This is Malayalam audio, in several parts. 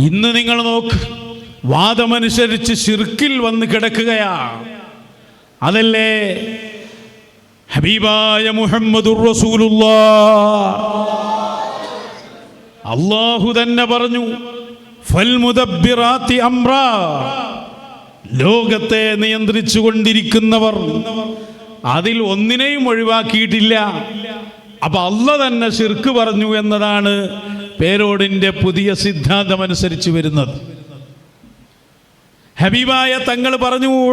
ഇന്ന് നിങ്ങൾ നോക്ക് വാദമനുസരിച്ച് ശിർക്കിൽ വന്ന് കിടക്കുകയാ. അതല്ലേ? ഹബീബായ മുഹമ്മദുർ റസൂലുള്ള അള്ളാഹു തന്നെ പറഞ്ഞു ഫൽമുദബിറാത്തി അമ്ര ലോകത്തെ നിയന്ത്രിച്ചു കൊണ്ടിരിക്കുന്നവർ അതിൽ ഒന്നിനെയും ഒഴിവാക്കിയിട്ടില്ല. അപ്പൊ അല്ല തന്നെ ശിർക്ക് പറഞ്ഞു എന്നതാണ് പേരോടിന്റെ പുതിയ സിദ്ധാന്തമനുസരിച്ച് വരുന്നത്. ഹബീബായ തങ്ങൾ പറഞ്ഞു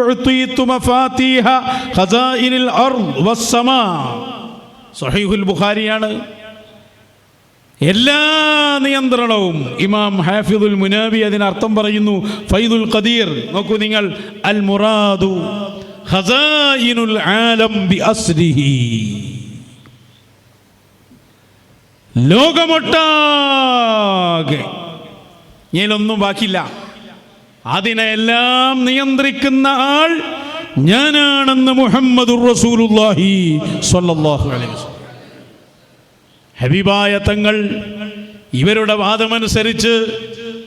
സഹീഹുൽ ബുഖാരിയാണ്. എല്ലാ നിയന്ത്രണവും ഇമാം ഹാഫിദുൽ മുനാബി അതിനർത്ഥം പറയുന്നു ഫൈദുൽ ഖദീർ. നോക്കൂ നിങ്ങൾ അൽ മുറാദു ഖസായിനുൽ ആലം ബി അസ്രിഹി. ലോകമൊട്ടാകെ. ഇനിയിലൊന്നും ബാക്കിയില്ല. അതിനെല്ലാം നിയന്ത്രിക്കുന്ന ആൾ ഞാനാണെന്ന് മുഹമ്മദ് ഹബിബായ തങ്ങൾ ഇവരുടെ വാദമനുസരിച്ച്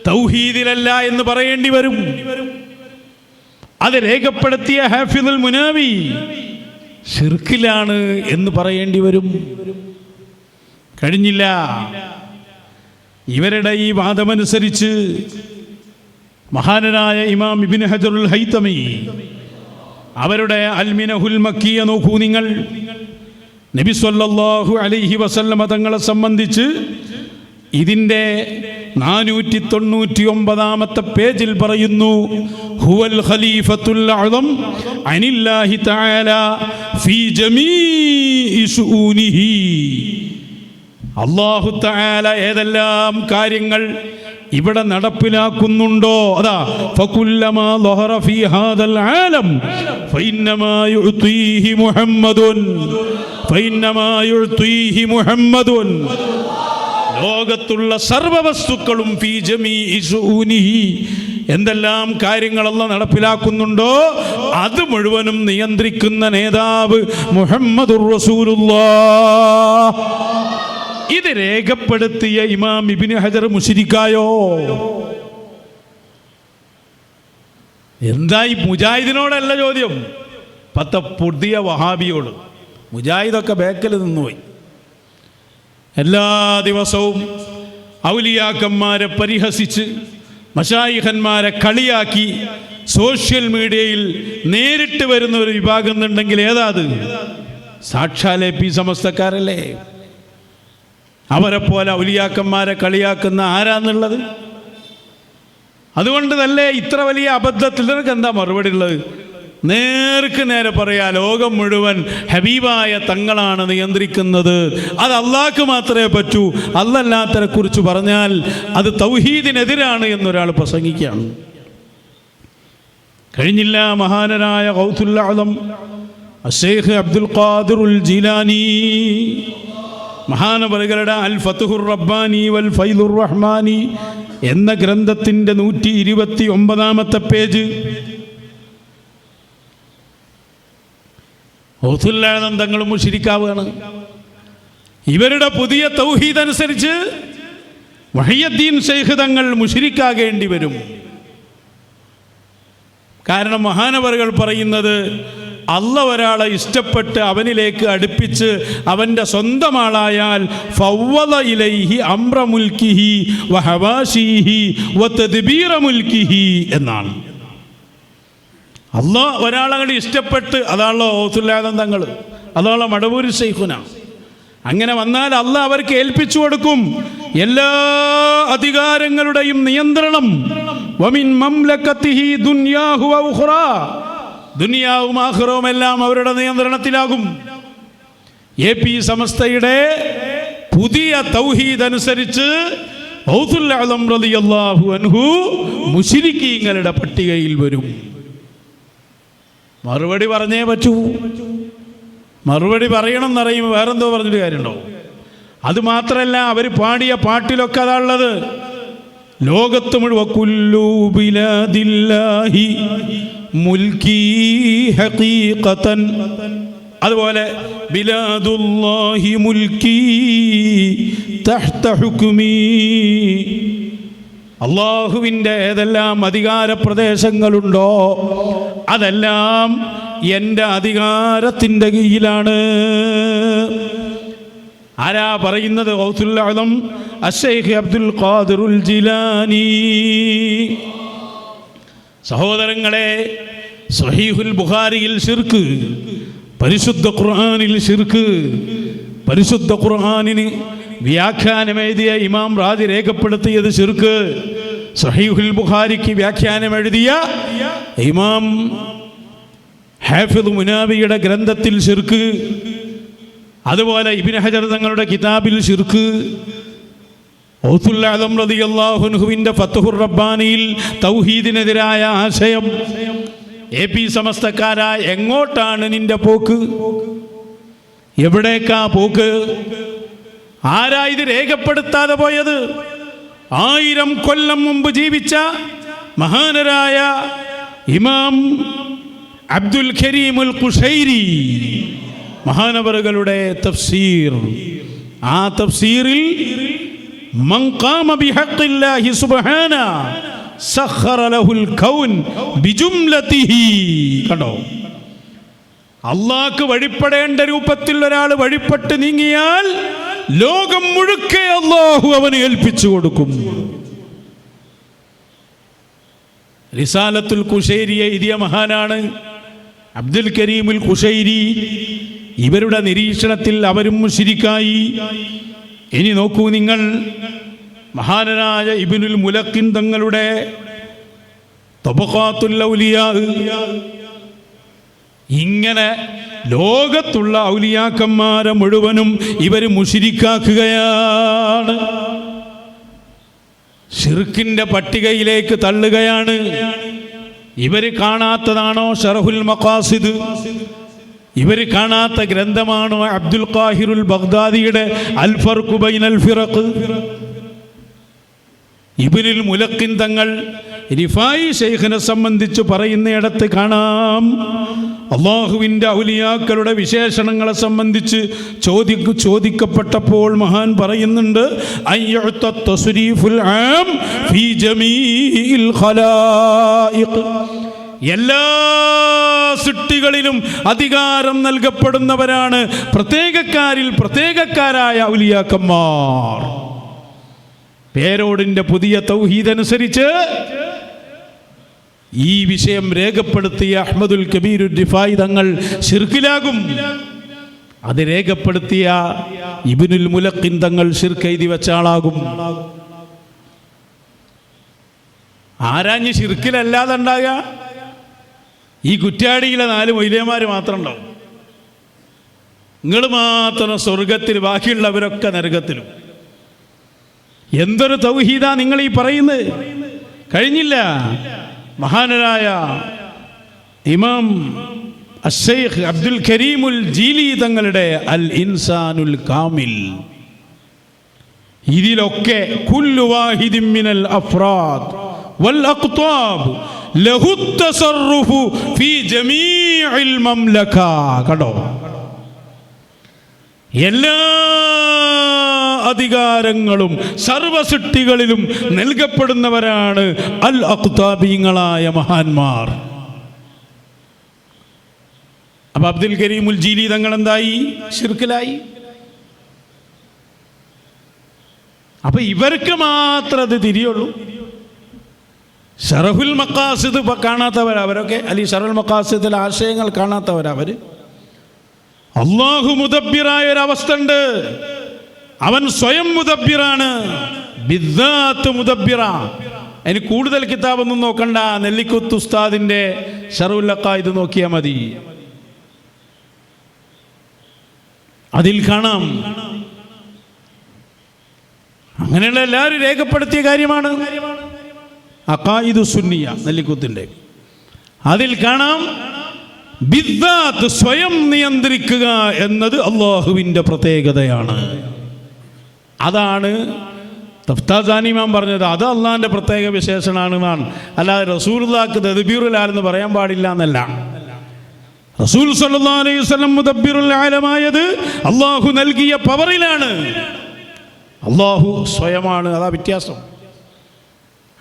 തൗഹീദിലല്ല എന്ന് പറയേണ്ടി വരും. അത് രേഖപ്പെടുത്തിയ ഹാഫിദുൽ മുനാവി ഷിർക്കിലാണ് എന്ന് പറയേണ്ടി വരും. കഴിഞ്ഞില്ല. ഇവരുടെ ഈ വാദമനുസരിച്ച് മഹാനായ ഇമാം ഇബിൻ ഹജറുൽ ഹൈത്തമി അവരുടെ അൽമിനഹുൽ മക്കിയ നോക്കൂ നിങ്ങൾ. നബി സല്ലല്ലാഹു അലൈഹി വസല്ലമ തങ്ങളെ സംബന്ധിച്ച് ഇതിന്റെ നാനൂറ്റി തൊണ്ണൂറ്റി ഒമ്പതാമത്തെ പേജിൽ പറയുന്നു ഹുവൽ ഖലീഫത്തുൽ അനില്ലാഹി തആല ഫീ ജമീഇ ശുഊനിഹി അല്ലാഹു തആല ഏതെല്ലാം കാര്യങ്ങൾ ഇവിടെ നടപ്പിലാക്കുന്നുണ്ടോ? അതാ ലോകത്തുള്ള സർവ വസ്തുക്കളും ഫീ ജമീഇ ശുഊനിഹി എന്തെല്ലാം കാര്യങ്ങളെല്ലാം നടപ്പിലാക്കുന്നുണ്ടോ? അത് മുഴുവനും നിയന്ത്രിക്കുന്ന നേതാവ് മുഹമ്മദുർ റസൂലുള്ളാഹ് ഇത് രേഖപ്പെടുത്തിയ ഇമാം ഇബിന് ഹജർ മുഷിരിക്കായോ എന്തായി മുജാഹിദിനോടല്ല ചോദ്യം? പത്ത പുതിയ വഹാബിയോട്. മുജാഹിദൊക്കെ ബേക്കൽ നിന്നുപോയി. എല്ലാ ദിവസവും ഔലിയാക്കന്മാരെ പരിഹസിച്ച് മഷായിഹന്മാരെ കളിയാക്കി സോഷ്യൽ മീഡിയയിൽ നേരിട്ട് വരുന്ന ഒരു വിഭാഗം എന്നുണ്ടെങ്കിൽ ഏതാ അത്? സാക്ഷാൽ പി സമസ്തക്കാരല്ലേ? അവരെ പോലെ ഔലിയാക്കന്മാരെ കളിയാക്കുന്ന ആരാന്നുള്ളത്? അതുകൊണ്ട് തന്നെ ഇത്ര വലിയ അബദ്ധത്തിൽ നിനക്ക് എന്താ മറുപടി ഉള്ളത്? നേർക്ക് നേരെ പറയാ ലോകം മുഴുവൻ ഹബീബായ തങ്ങളാണ് നിയന്ത്രിക്കുന്നത്. അത് അള്ളാഹ്ക്ക് മാത്രമേ പറ്റൂ. അല്ലല്ലാത്തരെ കുറിച്ച് പറഞ്ഞാൽ അത് തൗഹീദിനെതിരാണ് എന്നൊരാൾ പ്രസംഗിക്കുകയാണ്. കഴിഞ്ഞില്ല മഹാനരായ ഗൗസുല്ലാദം അഷേഖ് അബ്ദുൽ ഖാദിറുൽ ജീലാനി. മഹാനവറുകളുടെ അൽ ഫത്തുഹുർ റബ്ബാനി വൽ ഫൈദുർ റഹ്മാനി എന്ന ഗ്രന്ഥത്തിന്റെ നൂറ്റി ഇരുപത്തി ഒമ്പതാമത്തെ പേജ്. ഔസുല്ലാദം തങ്ങളും മുഷിരിക്കാവുകയാണ്. ഇവരുടെ പുതിയ തൗഹീദ് അനുസരിച്ച് വഹിയദ്ദീൻ ഷെയ്ഖ് തങ്ങൾ മുഷിരിക്കാകേണ്ടി വരും. കാരണം മഹാനവറുകൾ പറയുന്നത് അല്ല ഒരാളെ ഇഷ്ടപ്പെട്ട് അവനിലേക്ക് അടുപ്പിച്ച് അവന്റെ സ്വന്തം ആളായാൽ ഫവ്വദ ഇലൈഹി അമ്രമുൽക്കിഹി വഹവാശീഹി വതദ്ബീറ മുൽക്കിഹി എന്നാണ്. അല്ലോ ഒരാളങ്ങോട്ട് ഇഷ്ടപ്പെട്ട് അതാണല്ലോ ഓസുല്ലാദം തങ്ങൾ അതാണല്ലോ മടവൂരി ശൈഖുന അങ്ങനെ വന്നാൽ അല്ല അവർക്ക് ഏൽപ്പിച്ചു കൊടുക്കും എല്ലാ അധികാരങ്ങളുടെയും നിയന്ത്രണം. വമിൻ മംലക്കത്തിഹി ദുനിയാഹു ഉഖ്റ. ദുനിയാവും ആഹ്റവും എല്ലാം അവരുടെ നിയന്ത്രണത്തിലാകും. എ പി സമസ്തയുടെ പുതിയ തൗഹീദ് അനുസരിച്ച് അൻഹു പട്ടികയിൽ വരും. മറുപടി പറഞ്ഞേ പറ്റൂ. മറുപടി പറയണം എന്നറിയുമ്പോൾ വേറെന്തോ പറഞ്ഞിട്ട് കാര്യമുണ്ടോ? അത് മാത്രമല്ല അവർ പാടിയ പാട്ടിലൊക്കെ അതാ ഉള്ളത് ലോകത്ത് മുഴുവൻ മുൽക്കി ഹഖീഖതൻ. അതുപോലെ ബിലാദുല്ലാഹി മുൽക്കി തഹ്ത ഹുക്മി. അള്ളാഹുവിന്റെ ഏതെല്ലാം അധികാര പ്രദേശങ്ങളുണ്ടോ അതെല്ലാം എന്റെ അധികാരത്തിന്റെ കീഴിലാണ്. ആരാ പറയുന്നത്? ഔസുല്ലം അഷൈഖ് അബ്ദുൽ ഖാദിറുൽ ജിലാനി. സഹോദരങ്ങളെ സഹീഹുൽ ബുഖാരിയിൽ ഷിർക്ക് പരിശുദ്ധ ഖുർആാനിൽ ഷിർക്ക് പരിശുദ്ധ ഖുർആാനിന് വ്യാഖ്യാനം എഴുതിയ ഇമാം റാജി രേഖപ്പെടുത്തിയത് ഷിർക്ക് സഹീഹുൽ ബുഖാരിക്ക് വ്യാഖ്യാനം എഴുതിയ ഇമാം ഹാഫിദ് മുനാബിയുടെ ഗ്രന്ഥത്തിൽ ഷിർക്ക് അതുപോലെ ഇബിൻ ഹജർ തങ്ങളുടെ കിതാബിൽ ഷിർക്ക് ഫത്തുഹുർ റബ്ബാനിയിൽ ആശയം. എ പി സമസ്തക്കാരാ എങ്ങോട്ടാണ് നിന്റെ പോക്ക്? എവിടേക്കാ പോക്ക്? ആരാ ഇത് രേഖപ്പെടുത്താതെ പോയത്? ആയിരം കൊല്ലം മുമ്പ് ജീവിച്ച മഹാനരായ ഇമാം അബ്ദുൽ ഖരീമുൽ ഖുഷൈരി. മഹാനവറുകളുടെ തഫ്സീർ. ആ തഫ്സീറിൽ കണ്ടോ? അള്ളാക്ക് വഴിപ്പെടേണ്ട രൂപത്തിൽ ഒരാൾ വഴിപ്പെട്ട് നീങ്ങിയാൽ ലോകം മുഴുക്കെ അള്ളാഹു അവന് ഏൽപ്പിച്ചു കൊടുക്കും. റിസാലത്തുൽ കുഷേരി എഴുതിയ മഹാനാണ് അബ്ദുൽ കരീമുൽ കുഷൈരി ഇവരുടെ നിരീക്ഷണത്തിൽ അവരും മുഷിരിക്കായി ഇനി നോക്കൂ നിങ്ങൾ. മഹാനരായ ഇബിനുൽ മുലക്കിൻ തങ്ങളുടെ ഇങ്ങനെ ലോകത്തുള്ള ഔലിയാക്കന്മാരെ മുഴുവനും ഇവർ മുഷിരിക്കാക്കുകയാണ്. ഷിർക്കിന്റെ പട്ടികയിലേക്ക് തള്ളുകയാണ്. ഇവർ കാണാത്തതാണോ ഷറഹുൽ മക്കാസിദ് ഇവർ കാണാത്ത ഗ്രന്ഥമാണ് അബ്ദുൽ ഖാഹിറുൽ ബഗ്ദാദിയുടെ അൽഫർ കുബൈൻ ബൈനൽ ഫിറഖ്. ഇബിനിൽ മുലക്കിൻ തങ്ങൾ റിഫായി ഷെയ്ഖിനെ സംബന്ധിച്ച് പറയുന്നയിടത്ത് കാണാം. അള്ളാഹുവിന്റെ ഔലിയാക്കളുടെ വിശേഷണങ്ങളെ സംബന്ധിച്ച് ചോദിക്കു ചോദിക്കപ്പെട്ടപ്പോൾ മഹാൻ പറയുന്നുണ്ട് എല്ലാ സൃഷ്ടികളിലും അധികാരം നൽകപ്പെടുന്നവരാണ് പ്രത്യേകക്കാരിൽ പ്രത്യേകക്കാരായ ഔലിയാക്കന്മാർ. പേരോടിന്റെ പുതിയ തൗഹീദ് അനുസരിച്ച് ഈ വിഷയം രേഖപ്പെടുത്തിയ അഹമ്മദുൽ കബീർ റിഫായി തങ്ങൾ ശിർക്കിലാകും അത് രേഖപ്പെടുത്തിയ ഇബിനുൽ മുലക്കിൻ തങ്ങൾ ശിർക്കെഴുതി വെച്ച ആളാകും. ആരാഞ്ഞ് ശിർക്കിലല്ലാതെ ഉണ്ടാകുക ഈ കുറ്റ്യാടിയിലെ നാല് മൊയ്ലിയന്മാർ മാത്രം ഉണ്ടാവും നിങ്ങൾ മാത്രം സ്വർഗത്തിൽ ബാക്കിയുള്ളവരൊക്കെ നരകത്തിലും. എന്തൊരു തൗഹീദാ നിങ്ങൾ ഈ പറയുന്നത്? കഴിഞ്ഞില്ല. മഹാനരായ ഇമാം അഷേഖ് അബ്ദുൽ കരീമുൽ ജീലി തങ്ങളുടെ അൽ ഇൻസാനുൽ കാമിൽ. ഇതിലൊക്കെ കുല്ലു വാഹിദിൻ മിനൽ അഫ്രാദ് വൽ അഖ്താബ് കണ്ടോ? എല്ലാ അധികാരങ്ങളും സർവസൃഷ്ടികളിലും നൽകപ്പെടുന്നവരാണ് അൽ അഖ്താബീങ്ങളായ മഹാന്മാർ. അപ്പൊ അബ്ദുൽ കരീമുൽ ജീലി തങ്ങൾ എന്തായി ഷിർക്കിലായി അപ്പൊ ഇവർക്ക് മാത്രം അത് തിരിയുള്ളൂ. ഷറഫുൽ മക്കാസിദ് ഇപ്പം കാണാത്തവർ അവരൊക്കെ? അല്ലെങ്കിൽ ഷറഫുൽ മക്കാസിദിലെ ആശയങ്ങൾ കാണാത്തവരാ അവർ അള്ളാഹു മുദബ്ബിറായ ഒരു അവസ്ഥ ഉണ്ട്. അവൻ സ്വയം മുദബ്ബിറാണ്. ബിദ്ദാത്ത് അതിന് കൂടുതൽ കിതാബൊന്നും നോക്കണ്ട. നെല്ലിക്കുത്ത് ഉസ്താദിന്റെ ഷറുല്ലക്ക ഇത് നോക്കിയാൽ മതി. അതിൽ കാണാം. അങ്ങനെയുള്ള എല്ലാവരും രേഖപ്പെടുത്തിയ കാര്യമാണ്. അക്കായിദു സുന്നിയ നെല്ലിക്കുത്തിന്റെ. അതിൽ കാണാം ബിദ്ദാത്ത് സ്വയം നിയന്ത്രിക്കുക എന്നത് അള്ളാഹുവിന്റെ പ്രത്യേകതയാണ്. അതാണ് തഫ്താസാനിമാൻ പറഞ്ഞത്. അത് അള്ളാഹിന്റെ പ്രത്യേക വിശേഷണമാണ് എന്നാണ് അല്ലാതെ റസൂൽക്ക് തദ്ബീറുലാലെന്ന് പറയാൻ പാടില്ല എന്നല്ല. റസൂൽ സല്ലാ അലൈഹി മുദബ്ബിറുൽ ആലമായത് അള്ളാഹു നൽകിയ പവറിലാണ്. അള്ളാഹു സ്വയമാണ്. അതാ വ്യത്യാസം.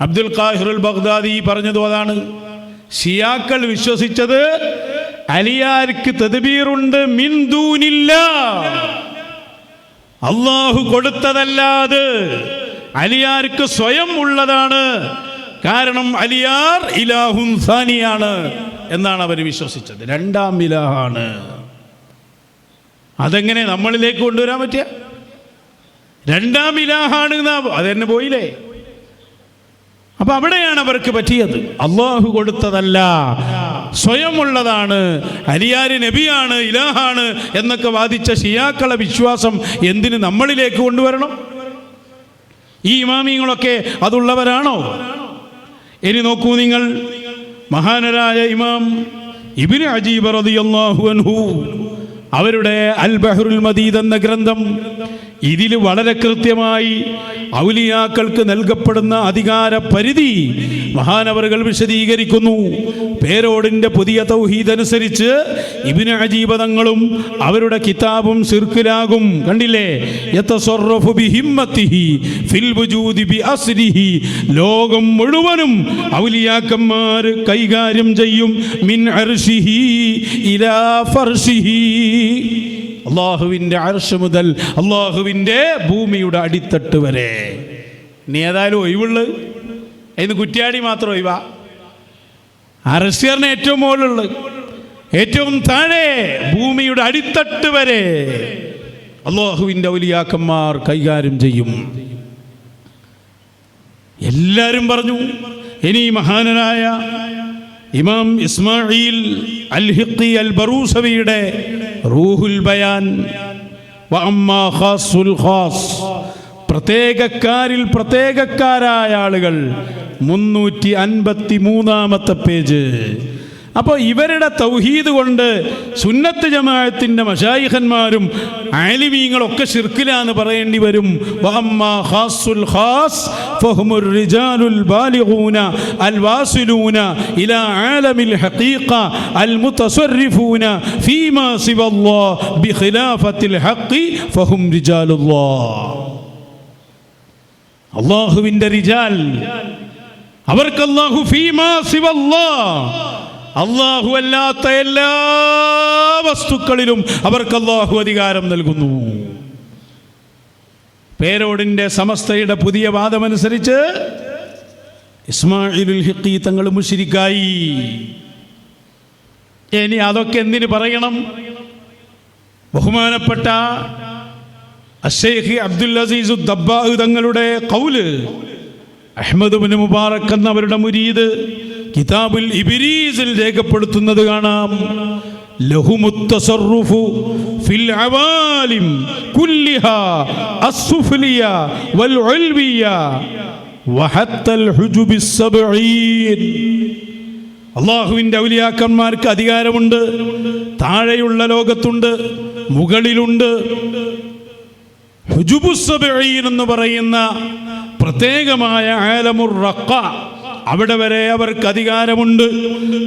അബ്ദുൽ ഖാഹിറുൽ ബഗ്ദാദി പറഞ്ഞതും അതാണ്. ഷിയാക്കൾ വിശ്വസിച്ചത് അലിയാർക്ക് തദ്ബീറുണ്ട് മിന്ദൂനില്ല അള്ളാഹു കൊടുത്തതല്ലാതെ അലിയാർക്ക് സ്വയം ഉള്ളതാണ്. കാരണം അലിയാർ ഇലാഹുൻ സാനിയാണ് എന്നാണ് അവർ വിശ്വസിച്ചത്. രണ്ടാം ഇലാഹാണ്. അതെങ്ങനെ നമ്മളിലേക്ക് കൊണ്ടുവരാൻ പറ്റിയ? രണ്ടാം ഇലാഹാണ് അതെന്നെ പോയില്ലേ? അപ്പൊ അവിടെയാണ് അവർക്ക് പറ്റിയത്. അള്ളാഹു കൊടുത്തതല്ല. സ്വയമുള്ളതാണ്. അരിയാരി നബിയാണ് ഇലാഹാണ് എന്നൊക്കെ വാദിച്ച ഷിയാക്കള വിശ്വാസം എന്തിന് നമ്മളിലേക്ക് കൊണ്ടുവരണം? ഈ ഇമാമിങ്ങളൊക്കെ അതുള്ളവരാണോ? ഇനി നോക്കൂ നിങ്ങൾ. മഹാനരായ ഇമാം ഇബിന് അജീബ് അൻഹു. അവരുടെ അൽ ബഹ്റുൽ മദീദ് എന്ന ഗ്രന്ഥം ഇതിൽ വളരെ കൃത്യമായി ഔലിയാക്കൾക്ക് നൽകപ്പെടുന്ന അധികാര പരിധി മഹാനവറുകൾ വിശദീകരിക്കുന്നു. പേരോടിന്റെ പുതിയ തൗഹീദ് അനുസരിച്ച് ഇബിന് അജീബതങ്ങളും അവരുടെ കിതാബും സിർക്കിലാകും. കണ്ടില്ലേ? ലോകം മുഴുവനും ഔലിയാക്കന്മാർ കൈകാര്യം ചെയ്യും. മിൻ ഇലാ ഫർഷിഹി. അള്ളാഹുവിന്റെ അർഷ് മുതൽ അള്ളാഹുവിന്റെ ഭൂമിയുടെ അടിത്തട്ട് വരെ. ഇനി ഏതായാലും ഒഴിവുള്ളു. അതിന് കുറ്റ്യാടി മാത്രം ഒഴിവാ. അറസ്യറിന് ഏറ്റവും മുകളിലുള്ളു. ഏറ്റവും താഴെ ഭൂമിയുടെ അടിത്തട്ട് വരെ അള്ളാഹുവിന്റെ ഔലിയാക്കന്മാർ കൈകാര്യം ചെയ്യും. എല്ലാവരും പറഞ്ഞു ഇനി മഹാനനായ ഇമാം ഇസ്മായിൽ അൽ ഹിഖി അൽ ബറൂസവിയുടെ റൂഹുൽ ബയാൻ പ്രത്യേകക്കാരിൽ പ്രത്യേകക്കാരായ ആളുകൾ. മുന്നൂറ്റി അൻപത്തി മൂന്നാമത്തെ പേജ്. അപ്പോൾ ഇവരുടെ തൗഹീദ് കൊണ്ട് സുന്നത്ത് ജമാഅത്തിന്റെ മഷായിഖന്മാരും ആലിമീങ്ങളൊക്കെ ശിർക്കിലാന്ന് പറയേണ്ടി വരും. അള്ളാഹുവിന്റെ റിജാൽ. അവർക്ക് അള്ളാഹു ഫീമാ സിവല്ലാ. അള്ളാഹു അല്ലാത്ത എല്ലാ വസ്തുക്കളിലും അവർക്ക് അള്ളാഹു അധികാരം നൽകുന്നു. പേരോടിന്റെ സമസ്തയുടെ പുതിയ വാദമനുസരിച്ച് ഇസ്മായിലുൽ ഹിക്കി തങ്ങൾ മുഷിരിക്കായി ഇനി അതൊക്കെ എന്തിനു പറയണം? ബഹുമാനപ്പെട്ട അഷേഖ് അബ്ദുൽ അസീസ് ദബ്ബാഹ് തങ്ങളുടെ കൗൽ അഹമ്മദ് മുബാറക് എന്നവരുടെ മുരീദ് കിതാബുൽ ഇബിരീസിൽ രേഖപ്പെടുത്തുന്നത് കാണാം. ലഹുമുത്തസറുഫു ഫിൽ വൽ ഉൽവിയ വഹത്തൽ സബഈൻ. ഔലിയാക്കന്മാർക്ക് അധികാരമുണ്ട് താഴെയുള്ള ലോകത്തുണ്ട് മുകളിലുണ്ട്. ഹുജുബുസബീൻ എന്ന് പറയുന്ന പ്രത്യേകമായ ആലമുർ റക്ക അവിടെ വരെ അവർക്ക് അധികാരമുണ്ട്.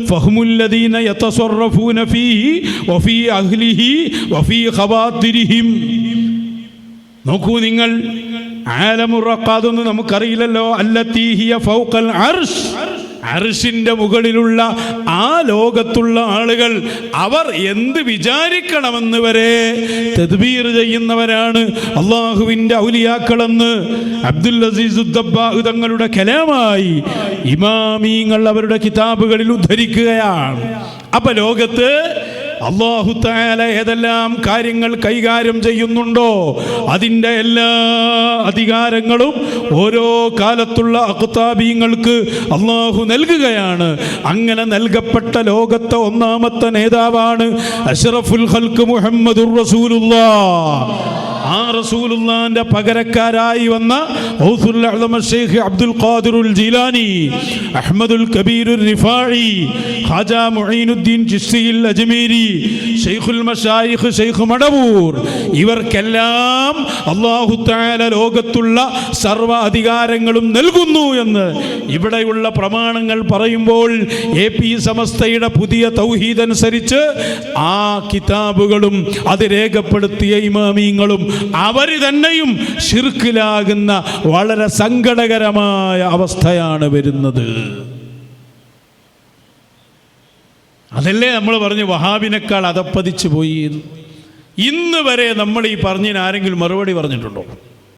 ഫഹ്മുല്ലദീന യതസറഫൂന ഫീഹി വഫീ അഹ്ലിഹി വഫീ ഖവാതിരിഹിം നോക്കൂ നിങ്ങൾ. ആലമുറക്കാതൊന്നും റക്ക നമുക്കറിയില്ലല്ലോ അല്ലത്തീഹിയ ഫൗക്കൽ അർഷ് അർഷിന്റെ മുകളിലുള്ള ആ ലോകത്തുള്ള ആളുകൾ അവർ എന്ത് വിചാരിക്കണമെന്ന് വരെ തദ്ബീർ ചെയ്യുന്നവരാണ് അള്ളാഹുവിന്റെ ഔലിയാക്കളെന്ന് അബ്ദുൽ അസീസ് തങ്ങളുടെ കലാമായി ഇമാമീങ്ങൾ അവരുടെ കിതാബുകളിൽ ഉദ്ധരിക്കുകയാണ്. അപ്പൊ ലോകത്ത് അള്ളാഹു താല ഏതെല്ലാം കാര്യങ്ങൾ കൈകാര്യം ചെയ്യുന്നുണ്ടോ? അതിന്റെ എല്ലാ അധികാരങ്ങളും ഓരോ കാലത്തുള്ള അക്താബീങ്ങൾക്ക് അള്ളാഹു നൽകുകയാണ്. അങ്ങനെ നൽകപ്പെട്ട ലോകത്തെ ഒന്നാമത്തെ നേതാവാണ് അഷറഫുൽ ഹൽക്ക് മുഹമ്മദുർ റസൂലുള്ളാ. ആ റസൂലുള്ളാന്റെ പകരക്കാരായി വന്ന ഷെയ്ഖ് അബ്ദുൽ ഖാദിറുൽ ജീലാനി അഹ്മദുൽ കബീറുൽ റിഫായി ഖാജ മുഈനുദ്ദീൻ ചിശ്തിയിൽ അജ്മീരി ഷെയ്ഖുൽ മഷായിഖ് ഷെയ്ഖ് മടവൂർ. ഇവർക്കെല്ലാം അള്ളാഹു താല ലോകത്തുള്ള സർവ അധികാരങ്ങളും നൽകുന്നു എന്ന് ഇവിടെയുള്ള പ്രമാണങ്ങൾ പറയുമ്പോൾ എ പി സമസ്തയുടെ പുതിയ തൗഹീദ് അനുസരിച്ച് ആ കിതാബുകളും അത് രേഖപ്പെടുത്തിയ ഇമാമീങ്ങളും അവർ തന്നെയും ഷിർക്കിലാകുന്ന വളരെ സങ്കടകരമായ അവസ്ഥയാണ് വരുന്നത്. അതല്ലേ നമ്മൾ പറഞ്ഞു വഹാബിനേക്കാൾ അതപ്പതിച്ചു പോയി എന്ന്. ഇന്ന് വരെ നമ്മൾ ഈ പറഞ്ഞതിന് ആരെങ്കിലും മറുപടി പറഞ്ഞിട്ടുണ്ടോ